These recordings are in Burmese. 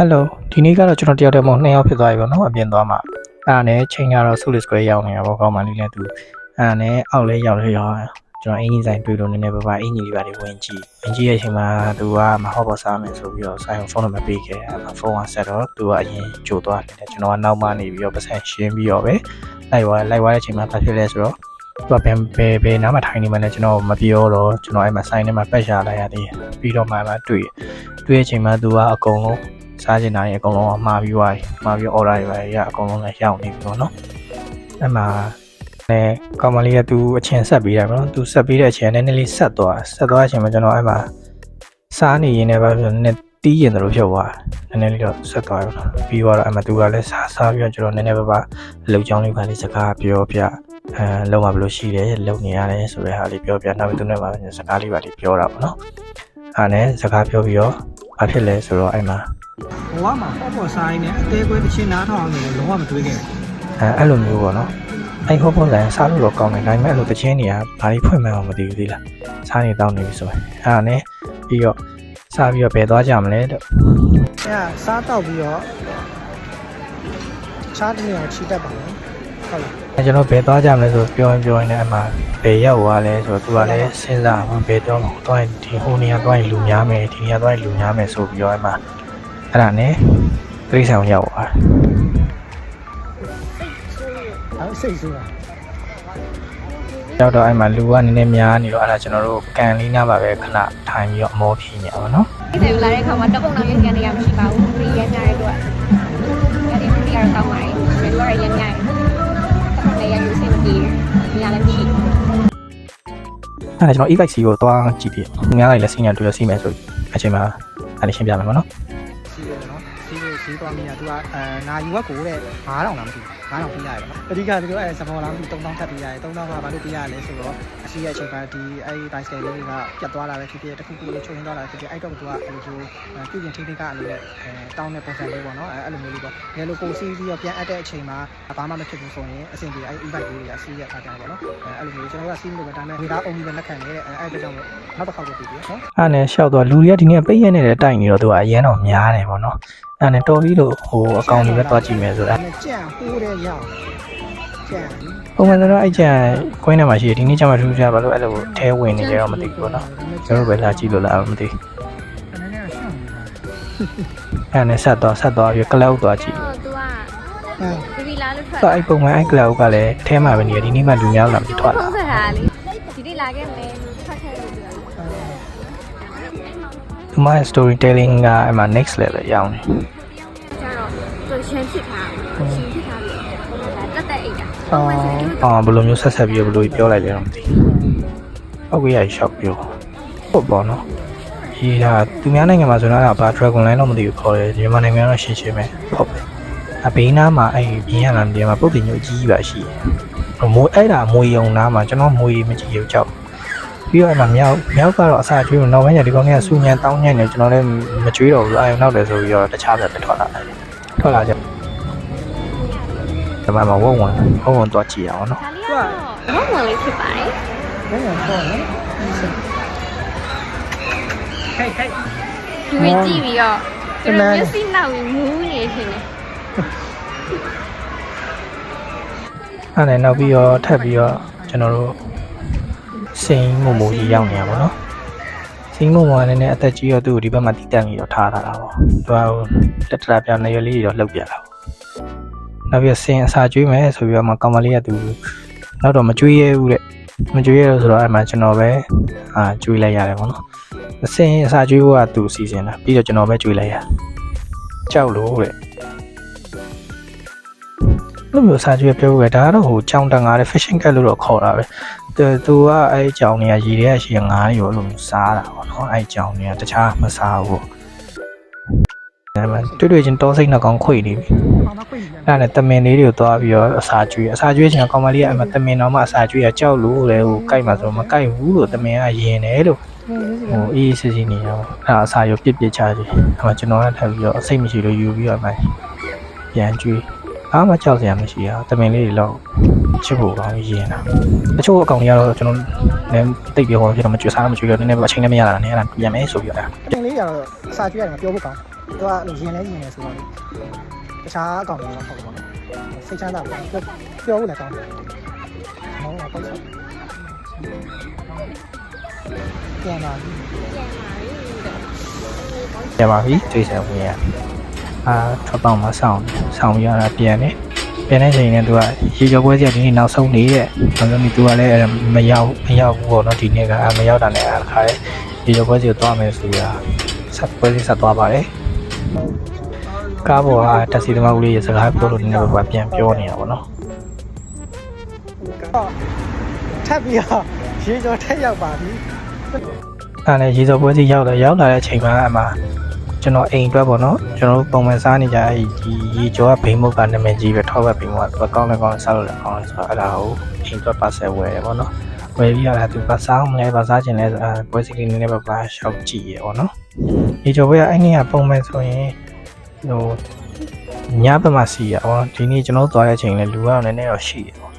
ဟယ်လိုဒီနေ့ကတော့ကျွန်တော်တယောက်တည်းမဟုတ်နှစ်ယောက်ဖြစ်သွားပြီပေါ့နော်အပြင်သွားမှာအဲ့ဒါနဲ့ချိန်ကတော့ Solid Square ရောက်နေတာပေါ့ကောင်းမှလေးလည်းသူအဲ့ဒါနဲ့အောက်လဲရောက်လဲရောက်ကျွန်တော်အင်ကြီးဆိုင်တွေ့လို့နည်းနည်းပါးပါအင်ကြီးလေးပါတွေဝင်ကြည့်ဝင်ကြည့်ရဲ့အချိန်မှာသူကမဟုတ်ပါစားမယ်ဆိုပြီးတော့ဆိုင်ဖုန်းနံပါတ်ပေးခဲ့အဲ့မှာဖုန်းကဆက်တော့သူကအရင်ကြိုသွားတယ်ကျွန်တော်ကနောက်မှနေပြီးတော့ပတ်စံရှင်းပြီးတော့ပဲလိုက်သွားလိုက်သွားတဲ့အချိန်မှာဘာဖြစ်လဲဆိုတော့သူကဘယ်ဘယ်ဘယ်နားမှာထိုင်နေမှလဲကျွန်တော်မပြောတော့ကျွန်တော်အဲ့မှာဆိုင်ထဲမှာပတ်ရှာလိုက်ရသေးတယ်ပြီးတော့မှမှတွေ့တွေ့တဲ့အချိန်မှာသူကအကုန်လုံး စားချင်တာတွေအကုန်လုံးအမှားပြီးသွားပြီမှားပြီး order တွေပဲရအကုန်လုံးလည်းရောက်နေပြီပေါ့နော်အဲ့မှာလည်းကောင်မလေးကသူအချင်းဆက်ပေးတယ်ပေါ့နော်သူဆက်ပေးတဲ့အချိန်နည်းနည်းလေးဆက်သွားဆက်သွားတဲ့အချိန်မှာကျွန်တော်အဲ့မှာစားနေရင်းနဲ့ပဲဆိုနည်းတီးရင်တို့ဖြုတ်သွားနည်းနည်းလေးတော့ဆက်သွားရောပြီးတော့အဲ့မှာသူကလည်းစားစားပြီးတော့ကျွန်တော်နည်းနည်းပါးပါအလုပ်ကြောင်းလေးပါလေးစကားပြောပြအဲလုံးဝဘယ်လိုရှိတယ်လုံနေရတယ်ဆိုတဲ့ဟာလေးပြောပြနောက်ပြီးသူနဲ့ပါစကားလေးပါလေးပြောတာပေါ့နော်အဲ့နဲ့စကားပြောပြီးတော့ဘာဖြစ်လဲဆိုတော့အဲ့မှာ ဘဝမှာပေါ့ပေါ့ဆိုင်နဲ့အသေးကွဲတစ်ချင်းနားထောင်နေလို့လုံးဝမတွေးခဲ့ဘူးအဲအဲ့လိုမျိုးပေါ့နော်အဲ့ဟောပေါ်ဆိုင်စားလို့တော့ကောင်းတယ်ဒါပေမဲ့အဲ့လိုတချင်းတွေကဘာလို့ဖွင့်မှန်းအောင်မသိဘူးသီလားစားနေတောင်းနေပြီဆိုရင်အဲ့ဒါနဲ့ပြီးတော့စားပြီးတော့ဘယ်သွားကြမလဲတော့။အဲကစားတော့ပြီးတော့ချားတနေအောင်ချီတက်ပါမယ်။ဟုတ်လားအဲကျွန်တော်ဘယ်သွားကြမလဲဆိုပြောရင်ပြောရင်လည်းအမှဘယ်ရောက်သွားလဲဆိုတော့သူကလည်းစဉ်းစားဘယ်တော့သွားရင်ဒီဟိုနေရာသွားရင်လူများမယ်ဒီနေရာသွားရင်လူများမယ်ဆိုပြီးတော့အမှ အဲ့ဒါနဲ့တိရစ္ဆာန်ရောက်သွား။အဲစိတ်ဆိုးတာရောက်တော့အဲ့မှာလူကနည်းနည်းများနေတော့အဲ့ဒါကျွန်တော်တို့ကန်လေးနားပါပဲခဏထိုင်ပြီးတော့အမောဖြေနေအောင်နော်ဒီဆိုင်လာတဲ့ခါမှာတပုံတော်လေးကန်နေရမရှိပါဘူးခရီးရမ်းများတဲ့အတွက်အဲဒီခရီးရတော့ကောင်းပါတယ်ဘယ်လိုရရမ်းများလဲတပုံလေးရယူစင်မပြေညာလည်းမရှိအဲ့ဒါကျွန်တော် e-bike စီကိုသွားကြည့်ပြ။ငားလိုက်လက်စီညာတွေ့ရစီမယ်ဆိုအချိန်မှာအဲ့ဒါရှင်းပြမယ်ပေါ့နော်။စီးရနော်။ စီးရစီးသွားမိတာသူကအဲနာယူဝက်ကိုတဲ့9000လားမသိဘူး။9000ပေးရတယ်နော်။အဓိကသူတို့အဲစပေါ်လာမှု3000ထပ်ပေးရတယ်။3000ကဘာလို့ပေးရလဲဆိုတော့အရှိရဲ့အချိန်ကဒီအဲဒီ bicycle လေးတွေကပြတ်သွားတာပဲဖြစ်ဖြစ်တစ်ခုခုလေးချုံရင်းသွားတာဖြစ်ဖြစ်အဲ့တော့သူကအဲ့လိုမျိုးပြုပြင်ထိန်းသိမ်းကအနေနဲ့အဲတောင်းတဲ့ပုံစံလေးပေါ့နော်။အဲအဲ့လိုမျိုးလေးပေါ့။ငယ်လိုကိုစီးပြီးတော့ပြန်အပ်တဲ့အချိန်မှာဘာမှမဖြစ်ဘူးဆိုရင်အဆင်ပြေအဲ့ e-bike လေးတွေကစီးရထားကြပါတော့နော်။အဲအဲ့လိုမျိုးကျွန်တော်ကစီးလို့ပဲဒါပေမဲ့ဝေသားအုံကြီးပဲလက်ခံနေတဲ့အဲအဲ့ဒါကြောင့်နောက်တစ်ခေါက်ပဲပြီးပြီနော်။အဲ့ဒါနဲ့ရှောက်သွားလူတွေကဒီနေ့ပိတ်ရက်နေတဲ့တိုက်နေတော့သူကအရန်တော့များတယ်ပေါ့နော်။ အဲ့ဒါနဲ့တော်ပြီးလို့ဟိုအကောင်တွေပဲသွားကြည့်မယ်ဆိုတာဒါနဲ့ကြံဟိုးတဲ့ရောက်ကြံပုံမှန်ဆိုတော့အဲ့ကျန်ကွင်းထဲမှာရှိတယ်ဒီနေ့ကျမှထူးခြားဘာလို့အဲ့လိုထဲဝင်နေကြတော့မသိဘူးပေါ့နော်။ကျွန်တော်ပဲလာကြည့်လို့လားမသိဘူးနည်းနည်းရှောင်းနေတာ။အဲ့ဒါနဲ့ဆက်သွားဆက်သွားပြီးကလောက်သွားကြည့်ဟိုသူကအဲဘီဘီလာလို့ထွက်။အဲ့ပုံမှန်အဲ့ကလောက်ကလည်းအထဲမှာပဲနေတယ်ဒီနေ့မှလူများလာပြီးထွက်လာဖုန်းဆက်တာလေဒီနေ့လာခဲ့မယ် သူမရဲ့ storytelling ကအဲ့မှာ next level ရောက်နေ။ကျတော့သူရှင်းဖြစ်ထားရှင်းဖြစ်ထားပြီးတော့တက်တက်အိတ်တာအော်အော်ဘယ်လိုမျိုးဆက်ဆက်ပြီးဘယ်လိုပြောလိုက်လဲတော့မသိဘူး။ဟုတ်ကဲ့ရရှောက်ပြောဟုတ်ပေါ့နော်။ဒီဟာသူများနိုင်ငံမှာဆိုတော့ဘာ Dragon Line တော့မသိဘူးခေါ်တယ်ဒီမြန်မာနိုင်ငံကတော့ရှင်းရှင်းပဲဟုတ်ပဲ။အဘေးနားမှာအဲ့ဘင်းရလာတယ်မှာပုတ်တင်ညိုအကြီးကြီးပါရှိတယ်။မွေအဲ့ဒါမွေယုံနားမှာကျွန်တော်မွေမကြည့်ရကြောက် ပြီးတော့အဲ့မှာမြောက်မြောက်ကတော့အစာကျွေးလို့နောက်ပိုင်းကျဒီကောင်ကစူညံတောင်းညံ့နေကျွန်တော်လည်းမကျွေးတော့ဘူးအာရုံနောက်တယ်ဆိုပြီးတော့တခြားပဲထွက်လာတယ်ထွက်လာကြဒီမှာမဝုံဝုံဝုံဝုံတော့ကြည့်အောင်နော်ဒါလေးကတော့ဘုံဝင်လေးဖြစ်ပါတယ်ဘယ်မှာပေါ့နော်ဟဲ့ဟဲ့ဒီဝင်ကြည့်ပြီးတော့သူတို့မျက်စိနောက်ပြီးမူးနေရှင်နေအဲ့ဒါနဲ့နောက်ပြီးတော့ထပ်ပြီးတော့ကျွန်တော်တို့ စိန်မမိုကြီးရောက်နေရပါတော့စိန်မမိုကလည်းနည်းနည်းအသက်ကြီးတော့သူ့ကိုဒီဘက်မှာတီးတန့်ပြီးတော့ထားထားတာပေါ့သူကတက်တရာပြောင်းနေရလေးတွေတော့လှုပ်ပြတာပေါ့နောက်ပြီးတော့စင်အစာကျွေးမယ်ဆိုပြီးတော့မှကောင်မလေးကသူနောက်တော့မကျွေးရဘူးတဲ့မကျွေးရလို့ဆိုတော့အဲ့မှာကျွန်တော်ပဲအာကျွေးလိုက်ရတယ်ပေါ့နော်စင်အစာကျွေးဖို့ကသူစီစဉ်တာပြီးတော့ကျွန်တော်ပဲကျွေးလိုက်ရကြောက်လို့တဲ့ လို့မျိုးစာကြည့်ပြောခဲ့ဒါကတော့ဟိုကြောင်တန်ငါတဲ့ fishing cat လို့တော့ခေါ်တာပဲသူသူကအဲ့ကြောင်တွေကရေထဲရှိငါးတွေရောအဲ့လိုမျိုးစားတာပေါ့နော်အဲ့ကြောင်တွေကတခြားမစားဘူးအဲ့မှာတွေ့တွေ့ချင်းတောစိတ်နှကောင်ခွေနေပြီဘာမှခွင့်မရအဲ့ဒါနဲ့တမင်လေးတွေကိုသွားပြီးတော့အစာကျွေးအစာကျွေးချင်ကောင်မလေးကအဲ့မှာတမင်တော်မှအစာကျွေးရကြောက်လို့လေဟိုကြိုက်မှာဆိုတော့မကြိုက်ဘူးလို့တမင်ကယင်တယ်လို့ဟိုအေးစစ်စစ်နေရောအဲ့ဒါအစာရောပြစ်ပြစ်ချကြည့်အဲ့မှာကျွန်တော်ကထပ်ပြီးတော့အစိတ်မရှိလို့ယူပြီးတော့မှပြန်ကျွေး အားမကြောက်စရာမရှိရတမင်လေးတွေတော့ချစ်ဖို့ကောင်းရင်းတာတချို့အကောင်တွေကတော့ကျွန်တော်လည်းတိတ်ပြောဖြစ်တော့မကြွစားမကြွတော့နည်းနည်းပဲအချိန်နဲ့မရတာနဲ့အဲ့ဒါပြန်မယ်ဆိုပြီးတော့တင်လေးရတော့အစာကျွေးရတယ်ပြောဖို့ကောင်းသူကရင်လဲရင်လဲဆိုတော့လေတခြားအကောင်တွေတော့ဟုတ်ပါဘူးစိတ်ချမ်းသာပါပြောပြောလို့လည်းကောင်းတယ်ဟောပေါ့ဆိုပြန်လာပြီပြန်ပါပြီတွေ့ဆံဝင်ရ အာထွက်ပေါက်မှာစောင်းစောင်းပြီးတော့ပြန်တယ်ပြန်တဲ့ချိန်နဲ့သူကရေကျော်ပွဲစီကဒီနေ့နောက်ဆုံးနေတဲ့ဘာလို့လဲသူကလည်းအဲ့ဒါမရောက်မရောက်ဘူးပေါ့နော်ဒီနေ့ကအာမရောက်တာနဲ့အခါရေကျော်ပွဲစီကိုသွားမယ်ဆိုရဆက်ပွဲစီဆက်သွားပါတယ်ကားပေါ်ကတက်စီသမားဦးလေးရစကားပြောလို့နည်းနည်းပါးပါးပြန်ပြောနေတာပေါ့နော်တော့ထပ်ပြီးတော့ရေကျော်ထက်ရောက်ပါပြီအဲ့ဒါနဲ့ရေစော်ပွဲစီရောက်လာရောက်လာတဲ့အချိန်မှာအမှ ကျွန်တော်အိမ်အတွက်ပေါ့နော်ကျွန်တော်တို့ပုံမှန်စားနေကြအဲ့ဒီရေကျော်ကဘိန်းမုတ်ကနာမည်ကြီးပဲထောက်ဘက်ဘိန်းမုတ်ကသူကကောင်းလဲကောင်းလဲစားလို့လည်းကောင်းလဲဆိုတော့အဲ့ဒါကိုအိမ်အတွက်ပါဆယ်ဝယ်တယ်ပေါ့နော်ဝယ်ပြီးရတာသူကစားအောင်မလဲပါစားခြင်းလဲဆိုအဲပွဲစီလေးနည်းနည်းပါပါရှောက်ကြည့်ရပေါ့နော်ရေကျော်ပွဲကအဲ့နေ့ကပုံမှန်ဆိုရင်ဟိုညဘက်မှာစီရပေါ့ဒီနေ့ကျွန်တော်တို့သွားတဲ့အချိန်လဲလူကတော့နည်းနည်းတော့ရှိရပေါ့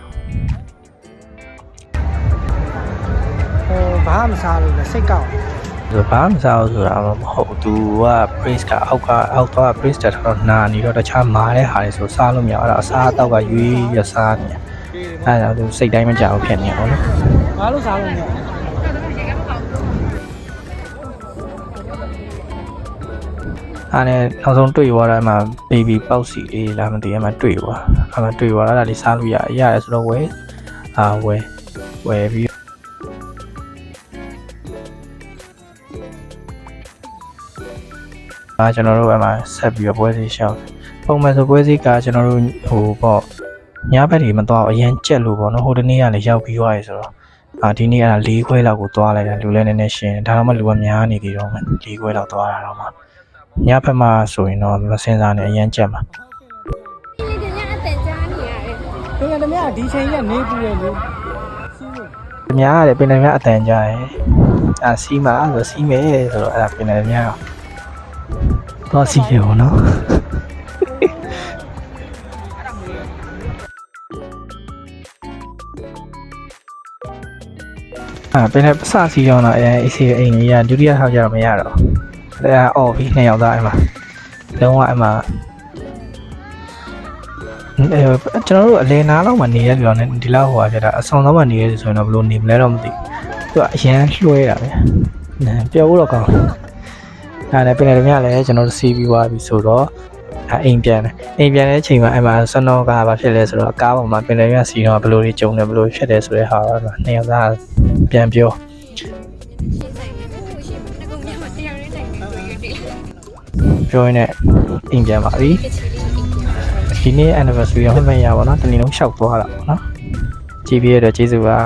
ဟိုဘာမှမစားလို့လည်းစိတ်ကောက် ဆိုဘာမှမစားဘူးဆိုတာမဟုတ်သူက praise ကအောက်ကအောက်တော့ praise တက်တော့နာနေတော့တခြားမာတဲ့ဟာတွေဆိုစားလို့မရအဲ့ဒါအစားအသောက်ကရွေးရစားနေအဲ့ဒါသူစိတ်တိုင်းမကြဘူးဖြစ်နေပါတော့ဘာလို့စားလို့မရအဲ့နဲ့နောက်ဆုံးတွေ့သွားတာအမှ baby ပေါက်စီလေးလာမသိအမှတွေ့သွားအမှတွေ့သွားအဲ့ဒါလေးစားလို့ရရတယ်ဆိုတော့ဝယ်အာဝယ်ဝယ်ပြီး အာကျွန်တော်တို့အမှဆက်ပြီးတော့ပွဲစီရှောက်ပုံမှန်ဆိုပွဲစီကကျွန်တော်တို့ဟိုပေါ့ညဘက်တွေမသွားဘူးအရင်ကြက်လို့ပေါ့နော်ဟိုတနေ့ကလည်းရောက်ပြီးသွားပြီဆိုတော့အာဒီနေ့က၄ခွဲလောက်ကိုသွားလိုက်တာလူလည်းနည်းနည်းရှင်းဒါတော့မှလူကများနေသေးတော့မှ၄ခွဲလောက်သွားတာတော့မှညဘက်မှာဆိုရင်တော့မစင်စားနဲ့အရင်ကြက်မှာဒီညအသက်ကြားနေရတယ်သူကတမဒီချိန်ကြီးကနေပူတယ်လို့စီးလို့။များရတယ်ပင်လယ်များအတန်ကြရဲ။ အာစီးမှာဆိုစီးမယ်ဆိုတော့အဲ့ဒါပင်လယ်များတော့စီးရပါတော့။အာပင်လယ်ပစစီးတော့တော့အဲအစီအိမ်ကြီးကဒုတိယထောက်ကြတော့မရတော့။အဲ့ဒါအော်ပြီးနှစ်ယောက်သားအဲ့မှာလုံးဝအဲ့မှာအဲကျွန်တော်တို့အလယ်နားလောက်မှာနေရပြောနေဒီလောက်ဟိုပါဖြစ်တာအဆောင်တော့မှနေရဆိုရင်တော့ဘယ်လိုနေမလဲတော့မသိဘူး သူကအရန်လွှဲတာပဲနဲပြောဖို့တော့ကောင်းတယ်အဲ့ဒါနဲ့ပြင်တယ်မြလည်းကျွန်တော်တို့စီးပြီးသွားပြီဆိုတော့အဲအိမ်ပြန်တယ်အိမ်ပြန်တဲ့အချိန်မှာအဲ့မှာစနောကဘာဖြစ်လဲဆိုတော့ကားပေါ်မှာပြင်တယ်မြစီတော့ဘယ်လိုကြီးကြုံတယ်ဘယ်လိုဖြစ်တယ်ဆိုတဲ့ဟာတော့နှစ်ယောက်သားပြန်ပြောရှင်းဆိုင်နေဘူးရှင်းငကုံညမှာတရားရင်းနိုင်နေကိုရတယ်ပြောရင်းနဲ့အိမ်ပြန်ပါပြီကချီလေးအိမ်ပြန်ဒီနေ့ anniversary ရောမှတ်မှတ်ရပါတော့တနေ့လုံးရှောက်သွားတာပေါ့နော်ကြည့်ပြီးရတော့ကျေးဇူးပါ